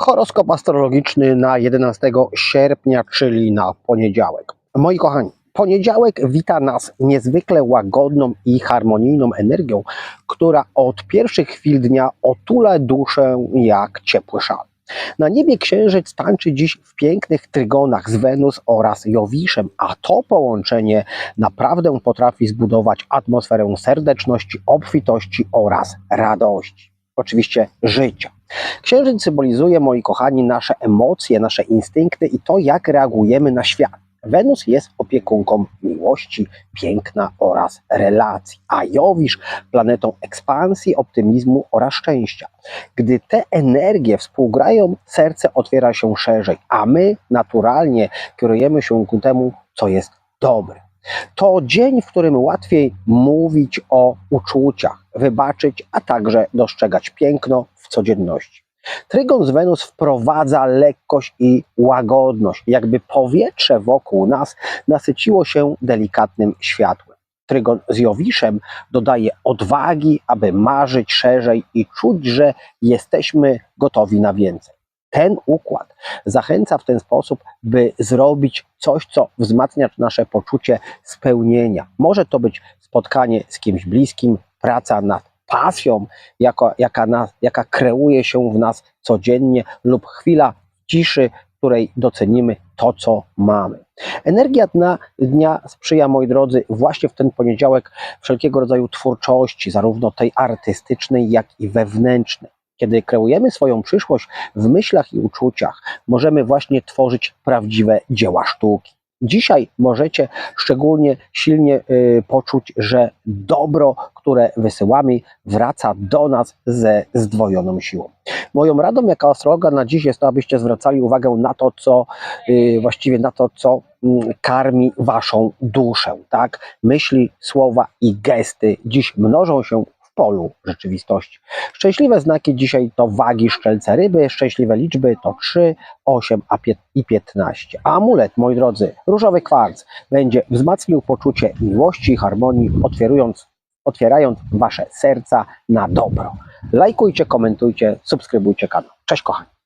Horoskop astrologiczny na 11 sierpnia, czyli na poniedziałek. Moi kochani, poniedziałek wita nas niezwykle łagodną i harmonijną energią, która od pierwszych chwil dnia otula duszę jak ciepły szal. Na niebie księżyc tańczy dziś w pięknych trygonach z Wenus oraz Jowiszem, a to połączenie naprawdę potrafi zbudować atmosferę serdeczności, obfitości oraz radości. Oczywiście życia. Księżyc symbolizuje, moi kochani, nasze emocje, nasze instynkty i to, jak reagujemy na świat. Wenus jest opiekunką miłości, piękna oraz relacji, a Jowisz planetą ekspansji, optymizmu oraz szczęścia. Gdy te energie współgrają, serce otwiera się szerzej, a my naturalnie kierujemy się ku temu, co jest dobre. To dzień, w którym łatwiej mówić o uczuciach, wybaczyć, a także dostrzegać piękno w codzienności. Trygon z Wenus wprowadza lekkość i łagodność, jakby powietrze wokół nas nasyciło się delikatnym światłem. Trygon z Jowiszem dodaje odwagi, aby marzyć szerzej i czuć, że jesteśmy gotowi na więcej. Ten układ zachęca w ten sposób, by zrobić coś, co wzmacnia nasze poczucie spełnienia. Może to być spotkanie z kimś bliskim, praca nad pasją, jaka, jaka, jaka kreuje się w nas codziennie, lub chwila ciszy, której docenimy to, co mamy. Energia dnia, dnia sprzyja, moi drodzy, właśnie w ten poniedziałek wszelkiego rodzaju twórczości, zarówno tej artystycznej, jak i wewnętrznej. Kiedy kreujemy swoją przyszłość w myślach i uczuciach, możemy właśnie tworzyć prawdziwe dzieła sztuki. Dzisiaj możecie szczególnie silnie y, poczuć, że dobro, które wysyłamy, wraca do nas ze zdwojoną siłą. Moją radą jako astrologa na dziś jest to, abyście zwracali uwagę na to, co y, właściwie na to, co mm, karmi waszą duszę. Tak? Myśli, słowa i gesty dziś mnożą się polu rzeczywistości. Szczęśliwe znaki dzisiaj to wagi szczelce ryby, szczęśliwe liczby to 3, 8 a pie- i 15. A amulet, moi drodzy, różowy kwarc będzie wzmacniał poczucie miłości i harmonii, otwierając, otwierając wasze serca na dobro. Lajkujcie, komentujcie, subskrybujcie kanał. Cześć kochani.